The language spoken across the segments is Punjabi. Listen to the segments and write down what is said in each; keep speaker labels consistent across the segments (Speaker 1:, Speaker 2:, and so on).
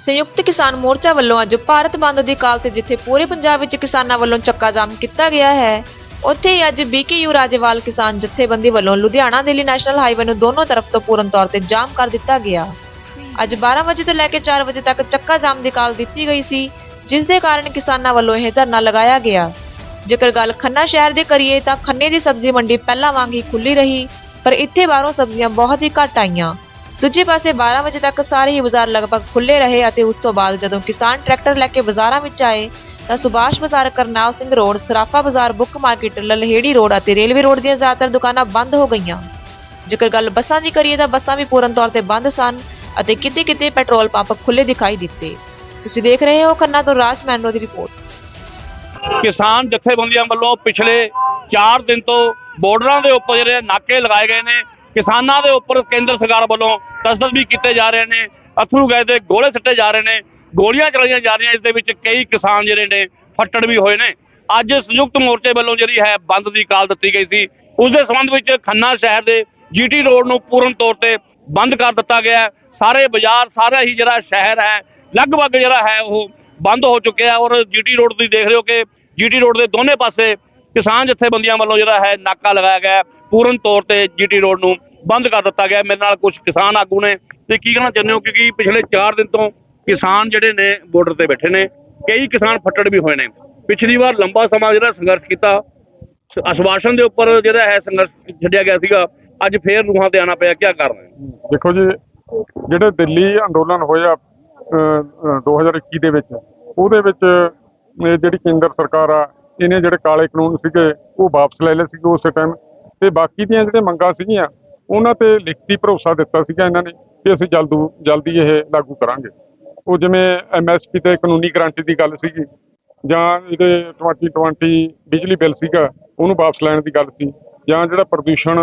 Speaker 1: ਸੰਯੁਕਤ ਕਿਸਾਨ ਮੋਰਚਾ ਵੱਲੋਂ ਅੱਜ ਭਾਰਤ ਬੰਦ ਦੀ ਕਾਲ ਤੇ ਜਿੱਥੇ ਪੂਰੇ ਪੰਜਾਬ ਵਿੱਚ ਕਿਸਾਨਾਂ ਵੱਲੋਂ ਚੱਕਾ ਜਾਮ ਕੀਤਾ ਗਿਆ ਹੈ, ਉੱਥੇ ਹੀ ਅੱਜ ਬੀਕੇਯੂ ਰਾਜੇਵਾਲ ਕਿਸਾਨ ਜਥੇਬੰਦੀ ਵੱਲੋਂ ਲੁਧਿਆਣਾ, ਦਿੱਲੀ ਨੈਸ਼ਨਲ ਹਾਈਵੇ ਨੂੰ ਦੋਨੋਂ ਤਰਫ ਤੋਂ ਪੂਰਨ ਤੌਰ ਤੇ ਜਾਮ ਕਰ ਦਿੱਤਾ ਗਿਆ। ਅੱਜ 12 ਵਜੇ ਤੋਂ ਲੈ ਕੇ 4 ਵਜੇ ਤੱਕ ਚੱਕਾ ਜਾਮ ਦੀ ਕਾਲ ਦਿੱਤੀ ਗਈ ਸੀ, ਜਿਸ ਦੇ ਕਾਰਨ ਕਿਸਾਨਾਂ ਵੱਲੋਂ ਇਹ ਧਰਨਾ ਲਗਾਇਆ ਗਿਆ। ਜੇਕਰ ਗੱਲ ਖੰਨਾ ਸ਼ਹਿਰ ਦੇ ਕਰੀਏ ਤਾਂ ਖੰਨੇ ਦੀ ਸਬਜ਼ੀ ਮੰਡੀ ਪਹਿਲਾਂ ਵਾਂਗ ਹੀ ਖੁੱਲੀ ਰਹੀ, ਪਰ ਇੱਥੇ ਬਾਹਰੋਂ ਸਬਜ਼ੀਆਂ ਬਹੁਤ ਹੀ ਘੱਟ ਆਈਆਂ। ਦੂਜੇ ਪਾਸੇ 12 ਵਜੇ ਤੱਕ ਸਾਰੇ ਹੀ ਬਾਜ਼ਾਰ ਲਗਭਗ ਖੁੱਲੇ ਰਹੇ ਅਤੇ ਉਸ ਤੋਂ ਬਾਅਦ ਜਦੋਂ ਕਿਸਾਨ ਟਰੈਕਟਰ ਲੈ ਕੇ ਬਾਜ਼ਾਰਾਂ ਵਿੱਚ ਆਏ ਤਾਂ ਸੁਭਾਸ਼ ਬਾਜ਼ਾਰ, Karnal Singh road, Sarafa Bazaar, book market, Lalheri road ਅਤੇ ਰੇਲਵੇ ਰੋਡ ਦੀਆਂ ਜ਼ਿਆਦਾਤਰ ਦੁਕਾਨਾਂ ਬੰਦ ਹੋ ਗਈਆਂ। ਜੇਕਰ ਗੱਲ ਬੱਸਾਂ ਦੀ ਕਰੀਏ ਤਾਂ ਬੱਸਾਂ ਵੀ ਪੂਰਨ ਤੌਰ ਤੇ ਬੰਦ ਸਨ ਅਤੇ ਕਿਤੇ-ਕਿਤੇ ਪੈਟਰੋਲ ਪੰਪ ਖੁੱਲੇ ਦਿਖਾਈ ਦਿੱਤੇ। ਤੁਸੀਂ ਦੇਖ ਰਹੇ ਹੋ ਖੰਨਾ ਤੋਂ ਰਾਜ ਮੈਨਰੋ ਦੀ ਰਿਪੋਰਟ।
Speaker 2: ਕਿਸਾਨ ਜਥੇਬੰਦੀਆਂ ਵੱਲੋਂ ਪਿਛਲੇ 4 ਦਿਨ ਤੋਂ ਬਾਰਡਰਾਂ ਦੇ ਉੱਪਰ ਜਿਹੜੇ ਨਾਕੇ ਲਗਾਏ ਗਏ ਨੇ ਕਿਸਾਨਾਂ ਦੇ ਉੱਪਰ ਕੇਂਦਰ ਸਰਕਾਰ ਵੱਲੋਂ ਤਸਦਦ ਵੀ ਕੀਤੇ ਜਾ ਰਹੇ ਨੇ, ਅਥਰੂ ਗਏ ਦੇ ਗੋਲੇ ਸੱਟੇ ਜਾ ਰਹੇ ਨੇ, ਗੋਲੀਆਂ ਚਲਾਈਆਂ ਜਾ ਰਹੀਆਂ, ਇਸ ਦੇ ਵਿੱਚ ਕਈ ਕਿਸਾਨ ਜਿਹੜੇ ਨੇ ਫੱਟੜ ਵੀ ਹੋਏ ਨੇ। ਅੱਜ ਸੰਯੁਕਤ ਮੋਰਚੇ ਵੱਲੋਂ ਜਿਹੜੀ ਹੈ ਬੰਦ ਦੀ ਕਾਲ ਦਿੱਤੀ ਗਈ ਸੀ। ਉਸ ਦੇ ਸੰਬੰਧ ਵਿੱਚ ਖੰਨਾ ਸ਼ਹਿਰ ਦੇ ਜੀਟੀ ਰੋਡ ਨੂੰ ਪੂਰਨ ਤੌਰ ਤੇ ਬੰਦ ਕਰ ਦਿੱਤਾ ਗਿਆ ਸਾਰੇ ਬਾਜ਼ਾਰ, ਸਾਰਾ ਹੀ ਜਿਹੜਾ ਸ਼ਹਿਰ ਹੈ, ਲਗਭਗ ਜਿਹੜਾ ਹੈ ਉਹ ਬੰਦ ਹੋ ਚੁੱਕਿਆ ਔਰ ਜੀਟੀ ਰੋਡ ਤੁਸੀਂ ਦੇਖ ਰਹੇ ਹੋ ਕਿ ਜੀਟੀ ਰੋਡ ਦੇ ਦੋਨੇ ਪਾਸੇ ਕਿਸਾਨ ਜਥੇਬੰਦੀਆਂ ਵੱਲੋਂ ਜਿਹੜਾ ਹੈ ਨਾਕਾ ਲਗਾਇਆ ਗਿਆ ਪੂਰਨ ਤੌਰ ਤੇ ਜੀਟੀ ਰੋਡ ਨੂੰ ਬੰਦ ਕਰ ਦਿੱਤਾ ਗਿਆ। ਮੇਰੇ ਨਾਲ ਕੁਝ ਕਿਸਾਨ ਆਗੂ ਨੇ ਤੇ ਕੀ ਕਹਿਣਾ ਚਾਹੁੰਦੇ ਹੋ? ਕਿਉਂਕਿ ਪਿਛਲੇ 4 ਦਿਨ ਤੋਂ ਕਿਸਾਨ ਜਿਹੜੇ ਨੇ ਬਾਰਡਰ ਤੇ ਬੈਠੇ ਨੇ। ਕਈ ਕਿਸਾਨ ਫੱਟੜ ਵੀ ਹੋਏ ਨੇ। ਪਿਛਲੀ ਵਾਰ ਲੰਬਾ ਸਮਾਂ ਜਿਹੜਾ ਸੰਘਰਸ਼ ਕੀਤਾ ਅਸ਼ਵਾਸਨ ਦੇ ਉੱਪਰ ਜਿਹੜਾ ਹੈ ਸੰਘਰਸ਼ ਛੱਡਿਆ ਗਿਆ ਸੀਗਾ ਅੱਜ ਫੇਰ ਰੂਹਾਂ ਤੇ ਆਣਾ ਪਿਆ। ਕੀ ਕਾਰਨ ਹੈ?
Speaker 3: ਦੇਖੋ ਜੀ ਜਿਹੜੇ ਦਿੱਲੀ ਅੰਦੋਲਨ ਹੋਇਆ ਅਹ, ਅਹ, 2021 ਦੇ ਵਿੱਚ ਉਹਦੇ ਵਿੱਚ ਜਿਹੜੀ ਕੇਂਦਰ ਸਰਕਾਰ ਆ ਇਹਨੇ ਜਿਹੜੇ ਕਾਲੇ ਕਾਨੂੰਨ ਸੀਗੇ ਉਹ ਵਾਪਸ ਲੈ ਲਏ ਸੀਗੇ। ਉਸੇ ਟਾਈਮ ਤੇ ਬਾਕੀ ਦੀਆਂ ਜਿਹੜੀਆਂ ਮੰਗਾਂ ਸੀਗੀਆਂ, ਉਹਨਾਂ ਤੇ ਲਿਖਤੀ ਭਰੋਸਾ ਦਿੱਤਾ ਸੀਗਾ ਇਹਨਾਂ ਨੇ ਕਿ ਅਸੀਂ ਜਲਦੂ ਜਲਦੀ ਇਹ ਲਾਗੂ ਕਰਾਂਗੇ। ਉਹ ਜਿਵੇਂ ਐਮਐਸਪੀ ਤੇ ਕਾਨੂੰਨੀ ਗਰੰਟੀ ਦੀ ਗੱਲ ਸੀਗੀ, ਜਾਂ ਇਹਦੇ 2020 ਬਿਜਲੀ ਬਿੱਲ ਸੀਗਾ, ਉਹਨੂੰ ਵਾਪਸ ਲੈਣ ਦੀ ਗੱਲ ਸੀ, ਜਾਂ ਜਿਹੜਾ ਪ੍ਰਦੂਸ਼ਣ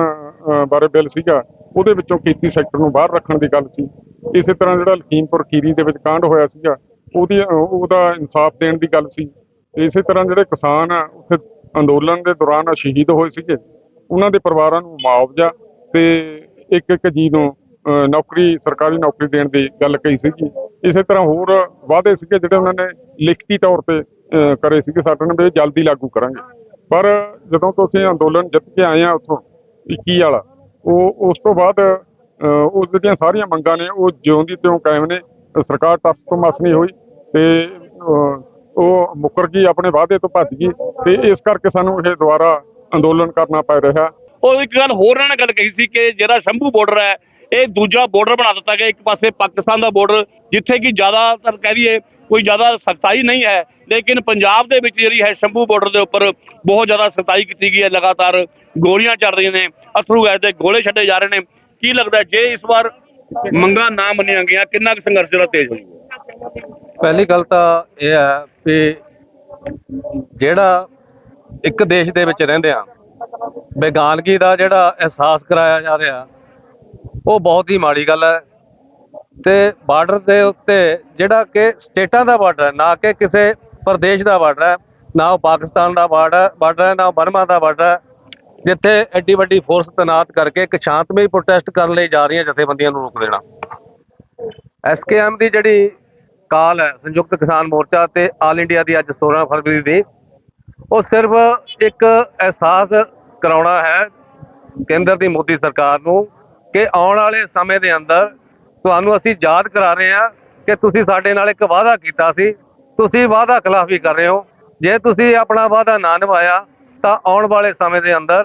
Speaker 3: ਬਾਰੇ ਬਿੱਲ ਸੀਗਾ, ਉਹਦੇ ਵਿੱਚੋਂ ਖੇਤੀ ਸੈਕਟਰ ਨੂੰ ਬਾਹਰ ਰੱਖਣ ਦੀ ਗੱਲ ਸੀ। ਇਸੇ ਤਰ੍ਹਾਂ ਜਿਹੜਾ ਲਖੀਮਪੁਰ ਖੀਰੀ ਦੇ ਵਿੱਚ ਕਾਂਡ ਹੋਇਆ ਸੀਗਾ, ਉਹਦੀ ਉਹਦਾ ਇਨਸਾਫ ਦੇਣ ਦੀ ਗੱਲ ਸੀ। ਇਸੇ ਤਰ੍ਹਾਂ ਜਿਹੜੇ ਕਿਸਾਨ ਆ, ਉੱਥੇ ਅੰਦੋਲਨ ਦੇ ਦੌਰਾਨ ਸ਼ਹੀਦ ਹੋਏ ਸੀਗੇ। ਉਹਨਾਂ ਦੇ ਪਰਿਵਾਰਾਂ ਨੂੰ ਮੁਆਵਜ਼ਾ ਤੇ ਇੱਕ ਇੱਕ ਜੀ ਨੂੰ ਨੌਕਰੀ ਸਰਕਾਰੀ ਨੌਕਰੀ ਦੇਣ ਦੀ ਗੱਲ ਕਹੀ ਸੀਗੀ। ਇਸੇ ਤਰ੍ਹਾਂ ਹੋਰ ਵਾਅਦੇ ਸੀਗੇ ਜਿਹੜੇ ਉਹਨਾਂ ਨੇ ਲਿਖਤੀ ਤੌਰ ਤੇ ਕਰੇ ਸੀਗੇ। ਸਾਡੇ ਨਾਲ ਵੀ ਇਹ ਜਲਦੀ ਲਾਗੂ ਕਰਾਂਗੇ। ਪਰ ਜਦੋਂ ਤੋਂ ਅਸੀਂ ਅੰਦੋਲਨ ਜਿੱਤ ਕੇ ਆਏ ਆ ਉੱਥੋਂ 21 ਵਾਲਾ ਉਹ ਉਸ ਤੋਂ ਬਾਅਦ ਅਹ, ਉਸ ਦੀਆਂ ਸਾਰੀਆਂ ਮੰਗਾਂ ਨੇ ਉਹ ਜਿਉਂ ਦੀ ਤਿਉਂ ਕਾਇਮ ਨੇ। ਸਰਕਾਰ ਟਸ ਤੋਂ ਮਸ ਨਹੀਂ ਹੋਈ ਤੇ ਉਹ ਮੁੱਕਰ ਗਈ ਆਪਣੇ ਵਾਅਦੇ ਤੋਂ ਭੱਜ ਗਈ ਤੇ ਇਸ ਕਰਕੇ ਸਾਨੂੰ ਇਹ ਦੁਬਾਰਾ ਅੰਦੋਲਨ ਕਰਨਾ ਪੈ ਰਿਹਾ।
Speaker 2: ਉਹ ਇੱਕ ਗੱਲ ਹੋਰ ਉਹਨਾਂ ਨੇ ਗੱਲ ਕਹੀ ਸੀ ਕਿ ਜਿਹੜਾ ਸ਼ੰਭੂ ਬਾਰਡਰ ਹੈ ਇਹ ਦੂਜਾ ਬਾਰਡਰ ਬਣਾ ਦਿੱਤਾ ਗਿਆ। ਇੱਕ ਪਾਸੇ ਪਾਕਿਸਤਾਨ ਦਾ ਬਾਰਡਰ ਜਿੱਥੇ ਕਿ ਜ਼ਿਆਦਾਤਰ ਕਹਿ ਦਈਏ ਕੋਈ ਜ਼ਿਆਦਾ ਸਖਤਾਈ ਨਹੀਂ ਹੈ ਲੇਕਿਨ ਪੰਜਾਬ ਦੇ ਵਿੱਚ ਜਿਹੜੀ ਹੈ ਸ਼ੰਭੂ ਬਾਰਡਰ ਦੇ ਉੱਪਰ ਬਹੁਤ ਜ਼ਿਆਦਾ ਸਖਤਾਈ ਕੀਤੀ ਗਈ ਹੈ। ਲਗਾਤਾਰ ਗੋਲੀਆਂ ਚੱਲ ਰਹੀਆਂ ਨੇ ਅਥਰੂ ਗੈਸ ਦੇ ਗੋਲੇ ਛੱਡੇ ਜਾ ਰਹੇ ਨੇ। ਕੀ ਲੱਗਦਾ ਜੇ ਇਸ ਵਾਰ ਮੰਗਾਂ ਨਾ ਮੰਨੀਆਂ ਗਈਆਂ ਕਿੰਨਾ ਕੁ ਸੰਘਰਸ਼ ਜਿਹੜਾ ਤੇਜ਼ ਹੋ ਜਾਊਗਾ
Speaker 4: ਪਹਿਲੀ ਗੱਲ ਤਾਂ ਇਹ ਹੈ ਕਿ ਜਿਹੜਾ ਇੱਕ ਦੇਸ਼ ਦੇ ਵਿੱਚ ਰਹਿੰਦੇ ਆ। ਬੇਗਾਨਗੀ ਦਾ ਜਿਹੜਾ ਅਹਿਸਾਸ ਕਰਾਇਆ ਜਾ ਰਿਹਾ, ਉਹ ਬਹੁਤ ਹੀ ਮਾੜੀ ਗੱਲ ਹੈ। ਤੇ ਬਾਰਡਰ ਦੇ ਉੱਤੇ ਜਿਹੜਾ ਕਿ ਸਟੇਟਾਂ ਦਾ ਬਾਰਡਰ ਹੈ, ਨਾ ਕਿ ਕਿਸੇ ਪ੍ਰਦੇਸ਼ ਦਾ ਬਾਰਡਰ ਹੈ, ਨਾ ਉਹ ਪਾਕਿਸਤਾਨ ਦਾ ਬਾਰਡਰ ਬਾਰਡਰ ਹੈ, ਨਾ ਉਹ ਬਰਮਾ ਦਾ ਬਾਰਡਰ ਹੈ, ਜਿੱਥੇ ਐਡੀ ਵੱਡੀ ਫੋਰਸ ਤੈਨਾਤ ਕਰਕੇ ਇੱਕ ਸ਼ਾਂਤਮਈ ਪ੍ਰੋਟੈਸਟ ਕਰਨ ਲਈ ਜਾ ਰਹੀਆਂ ਜਥੇਬੰਦੀਆਂ ਨੂੰ ਰੋਕ ਦੇਣਾ। ਐਸਕੇਐਮ ਦੀ ਜਿਹੜੀ ਕਾਲ ਹੈ, ਸੰਯੁਕਤ ਕਿਸਾਨ ਮੋਰਚਾ ਤੇ ਆਲ ਇੰਡੀਆ ਦੀ ਅੱਜ 16 ਫਰਵਰੀ ਦੀ ਉਹ ਸਿਰਫ ਇੱਕ ਅਹਿਸਾਸ ਕਰਾਉਣਾ ਹੈ ਕੇਂਦਰ ਦੀ ਮੋਦੀ ਸਰਕਾਰ ਨੂੰ ਕਿ ਆਉਣ ਵਾਲੇ ਸਮੇਂ ਦੇ ਅੰਦਰ ਤੁਹਾਨੂੰ ਅਸੀਂ ਯਾਦ ਕਰਾ ਰਹੇ ਹਾਂ ਕਿ ਤੁਸੀਂ ਸਾਡੇ ਨਾਲ ਇੱਕ ਵਾਅਦਾ ਕੀਤਾ ਸੀ। ਤੁਸੀਂ ਵਾਅਦਾ ਖਿਲਾਫੀ ਕਰ ਰਹੇ ਹੋ। ਜੇ ਤੁਸੀਂ ਆਪਣਾ ਵਾਅਦਾ ਨਾ ਨਿਭਾਇਆ, ਤਾਂ ਆਉਣ ਵਾਲੇ ਸਮੇਂ ਦੇ ਅੰਦਰ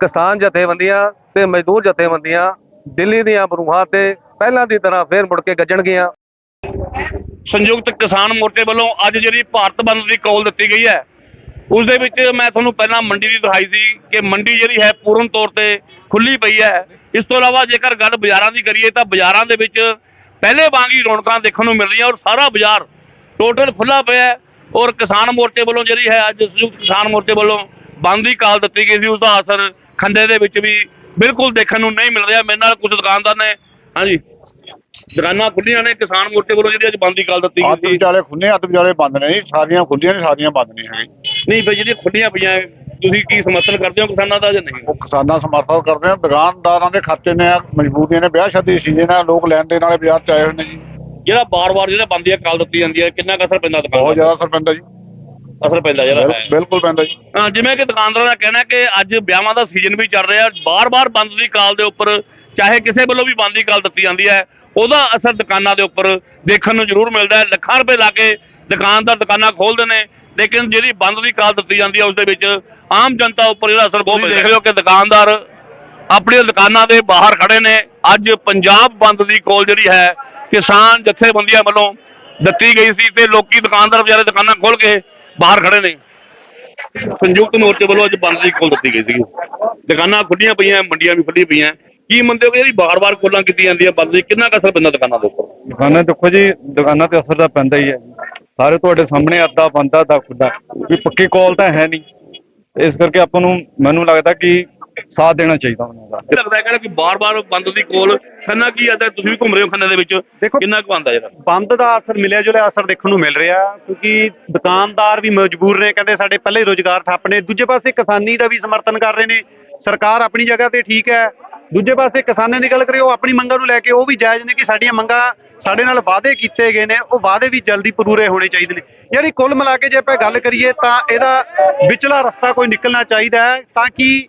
Speaker 4: ਕਿਸਾਨ ਜਥੇਬੰਦੀਆਂ ਤੇ ਮਜ਼ਦੂਰ ਜਥੇਬੰਦੀਆਂ ਦਿੱਲੀ ਦੀਆਂ ਬਰੂਹਾਂ ਤੇ ਪਹਿਲਾਂ ਦੀ ਤਰ੍ਹਾਂ ਫੇਰ ਮੁੜ ਕੇ ਗੱਜਣਗੀਆਂ।
Speaker 2: ਸੰਯੁਕਤ ਕਿਸਾਨ ਮੋਰਚੇ ਵੱਲੋਂ ਅੱਜ ਜਿਹੜੀ ਭਾਰਤ ਬੰਦ ਦੀ ਕਾਲ ਦਿੱਤੀ ਗਈ ਹੈ ਉਸ ਦੇ ਵਿੱਚ ਮੈਂ ਤੁਹਾਨੂੰ ਪਹਿਲਾਂ ਮੰਡੀ ਦੀ ਦਿਖਾਈ ਸੀ ਕਿ ਮੰਡੀ ਜਿਹੜੀ ਹੈ ਪੂਰਨ ਤੌਰ ਤੇ ਖੁੱਲੀ ਪਈ ਹੈ। ਇਸ ਤੋਂ ਇਲਾਵਾ ਜੇਕਰ ਗੱਲ ਬਾਜ਼ਾਰਾਂ ਦੀ ਕਰੀਏ ਤਾਂ ਬਾਜ਼ਾਰਾਂ ਦੇ ਵਿੱਚ ਪਹਿਲੇ ਵਾਂਗ ਹੀ ਰੌਣਕਾਂ ਦੇਖਣ ਨੂੰ ਮਿਲ ਰਹੀਆਂ ਔਰ ਸਾਰਾ ਬਾਜ਼ਾਰ ਟੋਟਲ ਖੁੱਲਾ ਪਿਆ ਹੈ ਔਰ ਕਿਸਾਨ ਮੋਰਚੇ ਵੱਲੋਂ ਜਿਹੜੀ ਹੈ ਅੱਜ ਸੰਯੁਕਤ ਕਿਸਾਨ ਮੋਰਚੇ ਵੱਲੋਂ ਬੰਦ ਦੀ ਕਾਲ ਦਿੱਤੀ ਗਈ ਸੀ ਉਸ ਦਾ ਅਸਰ ਖੰਡੇ ਦੇ ਵਿੱਚ ਵੀ ਬਿਲਕੁਲ ਦੇਖਣ ਨੂੰ ਨਹੀਂ ਮਿਲ ਰਿਹਾ। ਮੇਰੇ ਨਾਲ ਕੁਝ ਦੁਕਾਨਦਾਰ ਨੇ। ਹਾਂਜੀ। ਦੁਕਾਨਾਂ ਖੁੱਲੀਆਂ ਨੇ ਕਿਸਾਨ ਮੋਰਚੇ ਵੱਲੋਂ ਜਿਹੜੀ ਅੱਜ ਬੰਦ ਦੀ ਕਾਲ ਦਿੱਤੀ
Speaker 5: ਅੱਧ
Speaker 2: ਗਈ ਸੀ।
Speaker 5: ਵਿਚਾਲੇ ਖੁੱਲੇ ਅੱਧ ਵਿਚਾਲੇ ਬੰਦ ਨੇ ਜੀ ਸਾਰੀਆਂ ਖੁੱਲੀਆਂ ਨੇ ਸਾਰੀਆਂ ਬੰਦ ਨਹੀਂ ਹੈਗੀ
Speaker 2: ਨਹੀਂ ਬਈ ਜਿਹੜੀਆਂ ਖੁੱਲੀਆਂ ਪਈਆਂ ਹੈ, ਤੁਸੀਂ ਕੀ ਸਮਰਥਨ ਕਰਦੇ ਹੋ ਕਿਸਾਨਾਂ ਦਾ ਜਾਂ ਨਹੀਂ?
Speaker 5: ਉਹ ਕਿਸਾਨਾਂ ਸਮਰਥਨ ਕਰਦੇ ਆ ਦੁਕਾਨਦਾਰਾਂ ਦੇ ਖਾਤੇ ਨੇ ਮਜਬੂਰੀਆਂ ਨੇ ਵਿਆਹ ਸ਼ਾਦੀ ਦੇ ਸੀਜ਼ਨ ਆ ਲੋਕ ਲੈਣ ਦੇਣ ਵਾਲੇ ਬਾਜ਼ਾਰ ਚ ਆਏ ਹੋਏ ਨੇ ਜੀ।
Speaker 2: ਜਿਹੜਾ ਬਾਰ-ਬਾਰ ਜਿਹੜਾ ਬੰਦੀ ਆ ਕਾਲ ਦਿੱਤੀ ਜਾਂਦੀ ਹੈ ਕਿੰਨਾ ਕੁ ਅਸਰ ਪੈਂਦਾ ਦੁਕਾਨ
Speaker 5: ਬਹੁਤ ਜ਼ਿਆਦਾ ਅਸਰ ਪੈਂਦਾ ਜੀ।
Speaker 2: ਅਸਰ ਪੈਂਦਾ ਜਿਹੜਾ
Speaker 5: ਬਿਲ-
Speaker 2: ਹੈ।
Speaker 5: ਬਿਲਕੁਲ ਪੈਂਦਾ ਜੀ।
Speaker 2: ਅਹ ਜਿਵੇਂ ਕਿ ਦੁਕਾਨਦਾਰਾਂ ਦਾ ਕਹਿਣਾ ਕਿ ਅੱਜ ਵਿਆਹਾਂ ਦਾ ਸੀਜ਼ਨ ਵੀ ਚੱਲ ਰਿਹਾ ਬਾਰ-ਬਾਰ ਬੰਦ ਦੀ ਕਾਲ ਦੇ ਉੱਪਰ ਚਾਹੇ ਕਿਸੇ ਵੱਲੋਂ ਵੀ ਬੰਦ ਦੀ ਕਾਲ ਦਿੱਤੀ ਜਾਂਦੀ ਹੈ ਉਹਦਾ ਅਸਰ ਦੁਕਾਨਾਂ ਦੇ ਉੱਪਰ ਦੇਖਣ ਨੂੰ ਜ਼ਰੂਰ ਮਿਲਦਾ ਹੈ। ਲੱਖਾਂ ਰੁਪਏ ਲਾ ਕੇ ਦੁਕਾਨਦਾਰ ਦੁਕਾਨਾਂ ਖੋਲ੍ਹਦੇ ਨੇ ਲੇਕਿਨ ਜਿਹੜੀ ਬੰਦ ਦੀ ਕਾਲ ਦਿੱਤੀ ਜਾਂਦੀ ਹੈ ਉਸ ਦੇ ਵਿੱਚ ਆਮ ਜਨਤਾ ਉੱਪਰ ਇਹਦਾ ਅਸਰ ਬਹੁਤ ਦੇਖ ਲਿਓ ਕਿ ਦੁਕਾਨਦਾਰ ਆਪਣੀਆਂ ਦੁਕਾਨਾਂ ਦੇ ਬਾਹਰ ਖੜੇ ਨੇ। ਅੱਜ ਪੰਜਾਬ ਬੰਦ ਦੀ ਕਾਲ ਜਿਹੜੀ ਹੈ ਕਿਸਾਨ ਜਥੇਬੰਦੀਆਂ ਵੱਲੋਂ ਦਿੱਤੀ ਗਈ ਸੀ ਤੇ ਲੋਕੀ ਦੁਕਾਨਦਾਰ ਵਿਚਾਰੇ ਦੁਕਾਨਾਂ ਖੋਲ ਕੇ ਬਾਹਰ ਖੜੇ ਨੇ। ਸੰਯੁਕਤ ਮੋਰਚੇ ਵੱਲੋਂ ਅੱਜ ਬੰਦ ਦੀ ਕਾਲ ਦਿੱਤੀ ਗਈ ਸੀ। ਦੁਕਾਨਾਂ ਖੁੱਲੀਆਂ ਪਈਆਂ ਮੰਡੀਆਂ ਵੀ ਖੁੱਲੀਆਂ ਪਈਆਂ। ਕੀ ਮੰਨਦੇ ਹੋ ਕਿ ਜਿਹੜੀ ਬਾਰ-ਬਾਰ ਕੋਲਾਂ ਕੀਤੀ ਜਾਂਦੀ ਹੈ ਬੰਦ ਦੀ ਕਿੰਨਾ ਕੁ ਅਸਰ ਪੈਂਦਾ ਦੁਕਾਨਾਂ ਦੇ ਉੱਪਰ?
Speaker 6: ਦੁਕਾਨਾਂ ਦੇਖੋ ਜੀ ਦੁਕਾਨਾਂ ਤੇ ਅਸਰ ਤਾਂ ਪੈਂਦਾ ਹੀ ਹੈ ਸਾਰੇ ਤੁਹਾਡੇ ਸਾਹਮਣੇ ਅੱਧਾ ਬੰਦਾ ਅੱਧਾ ਖੁੱਲਾ ਕੋਈ ਪੱਕੀ ਕਾਲ ਤਾਂ ਹੈ ਨਹੀਂ। ਇਸ ਕਰਕੇ ਆਪਾਂ ਨੂੰ ਮੈਨੂੰ ਲੱਗਦਾ ਕਿ ਸਾਥ ਦੇਣਾ ਚਾਹੀਦਾ ਉਹਨਾਂ ਦਾ।
Speaker 2: ਇਹ ਲੱਗਦਾ ਹੈ ਕਿ ਬਾਰ-ਬਾਰ ਬੰਦ ਦੀ ਕੋਲ ਖੰਨਾ ਕੀ ਆਦਾ ਤੁਸੀਂ ਵੀ ਘੁੰਮ ਰਹੇ ਹੋ ਖੰਨੇ ਦੇ ਵਿੱਚ।
Speaker 7: ਦੇਖੋ-
Speaker 2: ਕਿੰਨਾ ਕੁ ਆਉਂਦਾ ਜਿਹੜਾ?
Speaker 7: ਬੰਦ ਦਾ ਅਸਰ ਮਿਲਿਆ ਜੁਲਿਆ ਅਸਰ ਦੇਖਣ ਨੂੰ ਮਿਲ ਰਿਹਾ ਕਿਉਂਕਿ ਦੁਕਾਨਦਾਰ ਵੀ ਮਜਬੂਰ ਨੇ ਕਹਿੰਦੇ ਸਾਡੇ ਪਹਿਲੇ ਰੋਜ਼ਗਾਰ ਠੱਪ ਨੇ। ਦੂਜੇ ਪਾਸੇ ਕਿਸਾਨੀ ਦਾ ਵੀ ਸਮਰਥਨ ਕਰ ਰਹੇ ਨੇ। ਸਰਕਾਰ ਆਪਣੀ ਜਗ੍ਹਾ ਤੇ ਠੀਕ ਹੈ। ਦੂਜੇ ਪਾਸੇ ਕਿਸਾਨਾਂ ਦੀ ਗੱਲ ਕਰੀਏ, ਉਹ ਆਪਣੀ ਮੰਗਾਂ ਨੂੰ ਲੈ ਕੇ ਉਹ ਵੀ ਜਾਇਜ਼ ਨੇ ਕਿ ਸਾਡੀਆਂ ਮੰਗਾਂ ਸਾਡੇ ਨਾਲ ਵਾਅਦੇ ਕੀਤੇ ਗਏ ਨੇ, ਉਹ ਵਾਅਦੇ ਵੀ ਜਲਦੀ ਪੂਰੇ ਹੋਣੇ ਚਾਹੀਦੇ ਨੇ। ਯਾਨੀ ਕੁੱਲ ਮਿਲਾ ਕੇ ਜੇ ਆਪਾਂ ਗੱਲ ਕਰੀਏ ਤਾਂ ਇਹਦਾ ਵਿਚਲਾ ਰਸਤਾ ਕੋਈ ਨਿਕਲਣਾ ਚਾਹੀਦਾ ਹੈ ਤਾਂ ਕਿ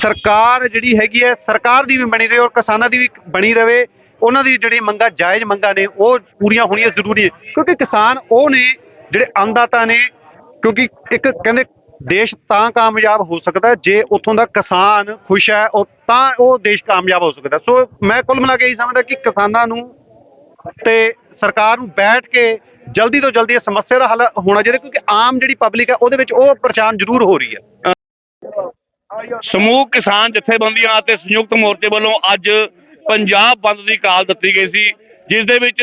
Speaker 7: ਸਰਕਾਰ ਜਿਹੜੀ ਹੈਗੀ ਹੈ, ਸਰਕਾਰ ਦੀ ਵੀ ਬਣੀ ਰਹੇ ਔਰ ਕਿਸਾਨਾਂ ਦੀ ਵੀ ਬਣੀ ਰਹੇ, ਉਹਨਾਂ ਦੀ ਜਿਹੜੀ ਮੰਗਾਂ, ਜਾਇਜ਼ ਮੰਗਾਂ ਨੇ, ਉਹ ਪੂਰੀਆਂ ਹੋਣੀਆਂ ਜ਼ਰੂਰੀ ਹੈ ਕਿਉਂਕਿ ਕਿਸਾਨ ਉਹ ਨੇ ਜਿਹੜੇ ਅੰਨਦਾਤਾ ਨੇ, ਕਿਉਂਕਿ ਇੱਕ ਕਹਿੰਦੇ ਦੇਸ਼ ਤਾਂ ਕਾਮਯਾਬ ਹੋ ਸਕਦਾ ਜੇ ਉੱਥੋਂ ਦਾ ਕਿਸਾਨ ਖੁਸ਼ ਹੈ, ਉਹ ਤਾਂ ਉਹ ਦੇਸ਼ ਕਾਮਯਾਬ ਹੋ ਸਕਦਾ ਸੋ ਮੈਂ ਕੁੱਲ ਮਿਲਾ ਕੇ ਇਹੀ ਸਮਝਦਾ ਕਿ ਕਿਸਾਨਾਂ ਨੂੰ ਤੇ ਸਰਕਾਰ ਨੂੰ ਬੈਠ ਕੇ ਜਲਦੀ ਤੋਂ ਜਲਦੀ ਇਹ ਸਮੱਸਿਆ ਦਾ ਹੱਲ ਹੋਣਾ ਚਾਹੀਦਾ, ਕਿਉਂਕਿ ਆਮ ਜਿਹੜੀ ਪਬਲਿਕ ਹੈ, ਉਹਦੇ ਵਿੱਚ ਉਹ ਪਰੇਸ਼ਾਨ ਜ਼ਰੂਰ ਹੋ ਰਹੀ ਹੈ।
Speaker 2: ਸਮੂਹ ਕਿਸਾਨ ਜਥੇਬੰਦੀਆਂ ਅਤੇ ਸੰਯੁਕਤ ਮੋਰਚੇ ਵੱਲੋਂ ਅੱਜ ਪੰਜਾਬ ਬੰਦ ਦੀ ਕਾਲ ਦਿੱਤੀ ਗਈ ਸੀ, ਜਿਸ ਦੇ ਵਿੱਚ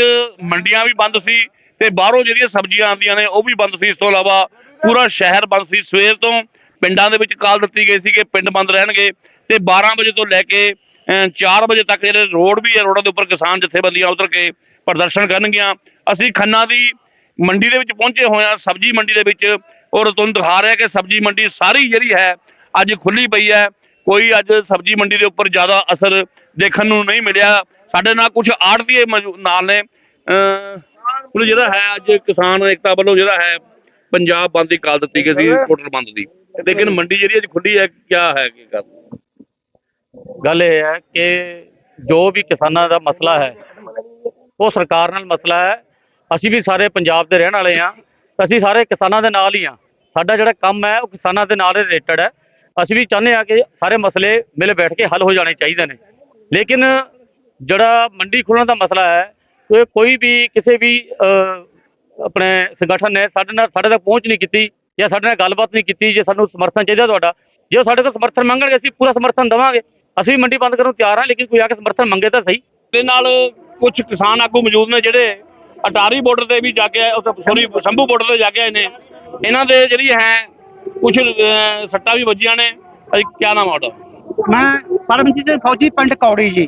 Speaker 2: ਮੰਡੀਆਂ ਵੀ ਬੰਦ ਸੀ ਤੇ ਬਾਹਰੋਂ ਜਿਹੜੀਆਂ ਸਬਜ਼ੀਆਂ ਆਉਂਦੀਆਂ ਨੇ, ਉਹ ਵੀ ਬੰਦ ਸੀ। ਇਸ ਤੋਂ ਇਲਾਵਾ ਪੂਰਾ ਸ਼ਹਿਰ ਬੰਦ ਸੀ। ਸਵੇਰ ਤੋਂ ਪਿੰਡਾਂ ਦੇ ਵਿੱਚ ਕਾਲ ਦਿੱਤੀ ਗਈ ਸੀ ਕਿ ਪਿੰਡ ਬੰਦ ਰਹਿਣਗੇ ਤੇ 12 ਵਜੇ ਤੋਂ ਲੈ ਕੇ ਅਹ, 4 ਵਜੇ ਤੱਕ ਜਿਹੜੇ ਰੋਡ ਵੀ ਹੈ ਰੋਡਾਂ ਦੇ ਉੱਪਰ ਕਿਸਾਨ ਜਥੇਬੰਦੀਆਂ ਉਤਰ ਕੇ ਪ੍ਰਦਰਸ਼ਨ ਕਰਨਗੀਆਂ। ਅਸੀਂ ਖੰਨਾ ਦੀ ਮੰਡੀ ਦੇ ਵਿੱਚ ਪਹੁੰਚੇ ਹੋਏ ਹਾਂ। ਸਬਜ਼ੀ ਮੰਡੀ ਦੇ ਵਿੱਚ ਔਰ ਤੁਹਾਨੂੰ ਦਿਖਾ ਰਿਹਾ ਕਿ ਸਬਜ਼ੀ ਮੰਡੀ ਸਾਰੀ ਜਿਹੜੀ ਹੈ ਅੱਜ ਖੁੱਲੀ ਪਈ ਹੈ। ਕੋਈ ਅੱਜ ਸਬਜ਼ੀ ਮੰਡੀ ਦੇ ਉੱਪਰ ਜ਼ਿਆਦਾ ਅਸਰ ਦੇਖਣ ਨੂੰ ਨਹੀਂ ਮਿਲਿਆ। ਸਾਡੇ ਨਾਲ ਕੁਝ ਆੜਤੀਏ ਨਾਲ ਨੇ ਜਿਹੜਾ ਹੈ ਅੱਜ ਕਿਸਾਨ ਏਕਤਾ ਵੱਲੋਂ ਜਿਹੜਾ ਹੈ ਪੰਜਾਬ ਬੰਦ ਦੀ ਕਾਲ ਦਿੱਤੀ ਗਈ ਸੀ ਟੋਟਲ ਬੰਦ ਦੀ। ਲੇਕਿਨ ਮੰਡੀ ਜਿਹੜੀ ਅੱਜ ਖੁੱਲੀ ਹੈ ਕਿਆ ਹੈ ਕੀ ਗੱਲ?
Speaker 8: ਗੱਲ ਇਹ ਹੈ ਕਿ ਜੋ ਵੀ ਕਿਸਾਨਾਂ ਦਾ ਮਸਲਾ ਹੈ ਉਹ ਸਰਕਾਰ ਨਾਲ ਮਸਲਾ ਹੈ। ਅਸੀਂ ਵੀ ਸਾਰੇ ਪੰਜਾਬ ਦੇ ਰਹਿਣ ਵਾਲੇ ਹਾਂ। ਅਸੀਂ ਸਾਰੇ ਕਿਸਾਨਾਂ ਦੇ ਨਾਲ ਹੀ ਹਾਂ। ਸਾਡਾ ਜਿਹੜਾ ਕੰਮ ਹੈ ਉਹ ਕਿਸਾਨਾਂ ਦੇ ਨਾਲ ਰਿਲੇਟਡ ਹੈ। ਅਸੀਂ ਵੀ ਚਾਹੁੰਦੇ ਹਾਂ ਕਿ ਸਾਰੇ ਮਸਲੇ ਮਿਲ ਬੈਠ ਕੇ ਹੱਲ ਹੋ ਜਾਣੇ ਚਾਹੀਦੇ ਨੇ। ਲੇਕਿਨ ਜਿਹੜਾ ਮੰਡੀ ਖੁੱਲ੍ਹਣ ਦਾ ਮਸਲਾ ਹੈ ਉਹ ਕੋਈ ਵੀ ਕਿਸੇ ਵੀ ਆਪਣੇ ਸੰਗਠਨ ਨੇ ਸਾਡੇ ਨਾਲ ਸਾਡੇ ਤੱਕ ਪਹੁੰਚ ਨਹੀਂ ਕੀਤੀ ਜਾਂ ਸਾਡੇ ਨਾਲ ਗੱਲਬਾਤ ਨਹੀਂ ਕੀਤੀ ਜੇ ਸਾਨੂੰ ਸਮਰਥਨ ਚਾਹੀਦਾ ਤੁਹਾਡਾ ਜੇ ਉਹ ਸਾਡੇ ਕੋਲ ਸਮਰਥਨ ਮੰਗਣਗੇ ਅਸੀਂ ਪੂਰਾ ਸਮਰਥਨ ਦੇਵਾਂਗੇ। ਅਸੀਂ ਵੀ ਮੰਡੀ ਬੰਦ ਕਰਨ ਨੂੰ ਤਿਆਰ ਹਾਂ ਲੇਕਿਨ ਕੋਈ ਆ ਕੇ ਸਮਰਥਨ ਮੰਗੇ ਤਾਂ ਸਹੀ।
Speaker 2: ਦੇ ਨਾਲ ਕੁਝ ਕਿਸਾਨ ਆਗੂ ਮੌਜੂਦ ਨੇ ਜਿਹੜੇ ਅਟਾਰੀ ਬਾਰਡਰ ਤੇ ਵੀ ਜਾ ਕੇ ਆਏ ਸੋਰੀ ਸ਼ੰਭੂ ਬਾਰਡਰ ਤੇ ਜਾ ਕੇ ਆਏ ਨੇ। ਇਹਨਾਂ ਦੇ ਜਿਹੜੀ ਹੈ ਕੁਝ ਸੱਟਾਂ ਵੀ ਵੱਜੀਆਂ ਨੇ। ਅਜੀ ਕੀ ਨਾਮ ਆਡਾ
Speaker 9: ਮੈਂ ਪਰਮਜੀਤ ਫੌਜੀ ਪਿੰਡ ਕੌੜੀ ਜੀ।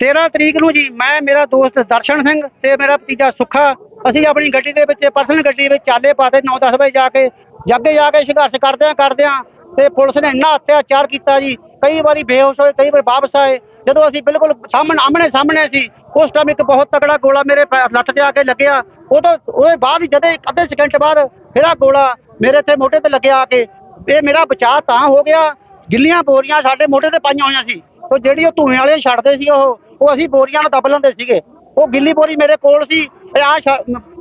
Speaker 9: 13 ਤਰੀਕ ਨੂੰ ਜੀ ਮੈਂ ਮੇਰਾ ਦੋਸਤ ਦਰਸ਼ਨ ਸਿੰਘ ਤੇ ਮੇਰਾ ਭਤੀਜਾ ਸੁੱਖਾ ਅਸੀਂ ਆਪਣੀ ਗੱਡੀ ਦੇ ਵਿੱਚ ਪਰਸਨਲ ਗੱਡੀ ਵਿੱਚ ਚਾਲੇ ਪਾਤੇ 9-10 ਵਜੇ ਜਾ ਕੇ। ਜੱਗੇ ਜਾ ਕੇ ਸੰਘਰਸ਼ ਕਰਦਿਆਂ ਕਰਦਿਆਂ ਤੇ ਪੁਲਿਸ ਨੇ ਇੰਨਾ ਅਤਿਆਚਾਰ ਕੀਤਾ ਜੀ। ਕਈ ਵਾਰੀ ਬੇਹੋਸ਼ ਹੋਏ, ਕਈ ਵਾਰ ਵਾਪਸ ਆਏ। ਜਦੋਂ ਅਸੀਂ ਬਿਲਕੁਲ ਸਾਹਮਣੇ ਆਮਣੇ ਸਾਹਮਣੇ ਸੀ, ਉਸ ਟਾਈਮ ਇੱਕ ਬਹੁਤ ਤਕੜਾ ਗੋਲਾ ਮੇਰੇ ਪੈ- ਲੱਤ ਤੇ ਆ ਕੇ ਲੱਗਿਆ। ਉਦੋਂ, ਉਹਦੇ ਬਾਅਦ ਹੀ ਜਦੇ ਅੱਧੇ ਸਕਿੰਟ ਬਾਅਦ ਫਿਰ ਆ ਗੋਲਾ ਮੇਰੇ ਇੱਥੇ ਮੋਢੇ ਤੇ ਲੱਗਿਆ ਆ ਕੇ। ਇਹ ਮੇਰਾ ਬਚਾਅ ਤਾਂ ਹੋ ਗਿਆ। ਗਿੱਲੀਆਂ ਬੋਰੀਆਂ ਸਾਡੇ ਮੋਢੇ ਤੇ ਪਾਈਆਂ ਹੋਈਆਂ ਸੀ। ਉਹ ਜਿਹੜੀ ਉਹ ਧੂਏ ਵਾਲੇ ਛੱਡਦੇ ਸੀ ਉਹ ਉਹ ਅਸੀਂ ਬੋਰੀਆਂ ਨਾਲ ਦਬ ਲੈਂਦੇ ਸੀਗੇ। ਉਹ ਗਿੱਲੀ ਬੋਰੀ ਮੇਰੇ ਕੋਲ ਸੀ। ਆ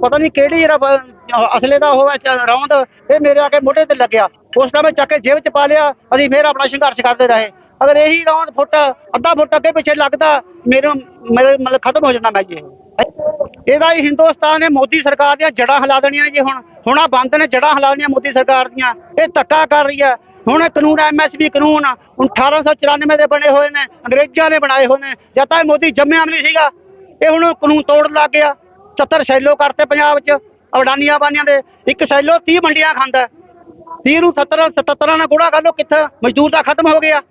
Speaker 9: ਪਤਾ ਨਹੀਂ ਕਿਹੜੀ ਜਿਹੜਾ ਬ- ਅਸਲੇ ਦਾ ਉਹ ਹੈ ਰੌਂਦ, ਇਹ ਮੇਰੇ ਆ ਕੇ ਮੋਢੇ ਤੇ ਲੱਗਿਆ। ਉਸ ਟਾਈਮ ਮੈਂ ਚੱਕ ਕੇ ਜੇਬ ਚ ਪਾ ਲਿਆ, ਅਸੀਂ ਫੇਰ ਆਪਣਾ ਸੰਘਰਸ਼ ਕਰਦੇ ਰਹੇ। ਅਗਰ ਇਹੀ ਰੌਂਦ ਫੁੱਟ, ਅੱਧਾ ਫੁੱਟ ਅੱਗੇ ਪਿੱਛੇ ਲੱਗਦਾ, ਮੇਰੇ ਮੇਰੇ ਮਤਲਬ ਖਤਮ ਹੋ ਜਾਂਦਾ ਮੈਂ ਜੀ ਇਹਦਾ ਹੀ ਹਿੰਦੁਸਤਾਨ ਨੇ ਮੋਦੀ ਸਰਕਾਰ ਦੀਆਂ ਜੜਾਂ ਹਿਲਾ ਦੇਣੀਆਂ ਨੇ ਜੀ ਹੁਣ। ਹੁਣ ਆ ਬੰਦ ਨੇ ਜੜਾਂ ਹਿਲਾ ਦੇਣੀਆਂ ਮੋਦੀ ਸਰਕਾਰ ਦੀਆਂ। ਇਹ ਧੱਕਾ ਕਰ ਰਹੀ ਹੈ। ਹੁਣ ਇਹ ਕਾਨੂੰਨ ਐਮਐਸਪੀ ਕਾਨੂੰਨ ਹੁਣ 1894 ਦੇ ਬਣੇ ਹੋਏ ਨੇ, ਅੰਗਰੇਜ਼ਾਂ ਨੇ ਬਣਾਏ ਹੋਏ ਨੇ। ਜਦ ਤਾਂ ਇਹ ਮੋਦੀ ਜੰਮਿਆ ਵੀ ਨਹੀਂ ਸੀਗਾ। ਇਹ ਹੁਣ ਕਾਨੂੰਨ ਤੋੜਨ ਲੱਗ ਗਿਆ। 70 ਸੈਲੋ ਕਰਤੇ ਪੰਜਾਬ 'ਚ ਅਡਾਨੀਆਂ ਬਾਨੀਆਂ ਦੇ, ਇੱਕ ਸੈਲੋ 30 ਮੰਡੀਆਂ ਖਾਂਦਾ। 30 ਨੂੰ 70 77 ਨਾਲ ਗੁੜਾ ਕਰ ਲੋ ਕਿੱਥੇ ਮਜ਼ਦੂਰ ਦਾ ਖਤਮ ਹੋ ਗਿਆ।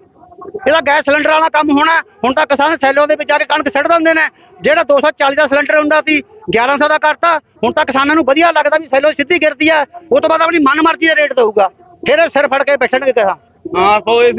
Speaker 9: ਇਹਦਾ ਗੈਸ ਸਿਲੰਡਰ ਵਾਲਾ ਕੰਮ ਹੋਣਾ, ਹੁਣ ਤਾਂ ਕਿਸਾਨ ਸੈਲੋ ਦੇ ਵਿੱਚ ਜਾ ਕੇ ਕਣਕ ਛੱਡ ਦਿੰਦੇ ਨੇ। ਜਿਹੜਾ 240 ਦਾ ਸਿਲੰਡਰ ਹੁੰਦਾ ਸੀ 1100 ਦਾ ਕਰਤਾ, ਹੁਣ ਤਾਂ ਕਿਸਾਨਾਂ ਨੂੰ ਵਧੀਆ ਲੱਗਦਾ ਵੀ ਸੈਲੋ ਸਿੱਧੀ ਗਿਰਦੀ ਆ, ਉਹ ਤੋਂ ਬਾਅਦ ਆਪਣੀ ਮਨਮਰਜ਼ੀ ਦਾ ਰੇਟ ਦਊਗਾ। ਫਿਰ ਸਿਰ ਫੜ ਕੇ ਬੈਠਣਗੇ ਕਿਸਾਨ
Speaker 2: ਹਾਂ। ਸੋ ਇਹ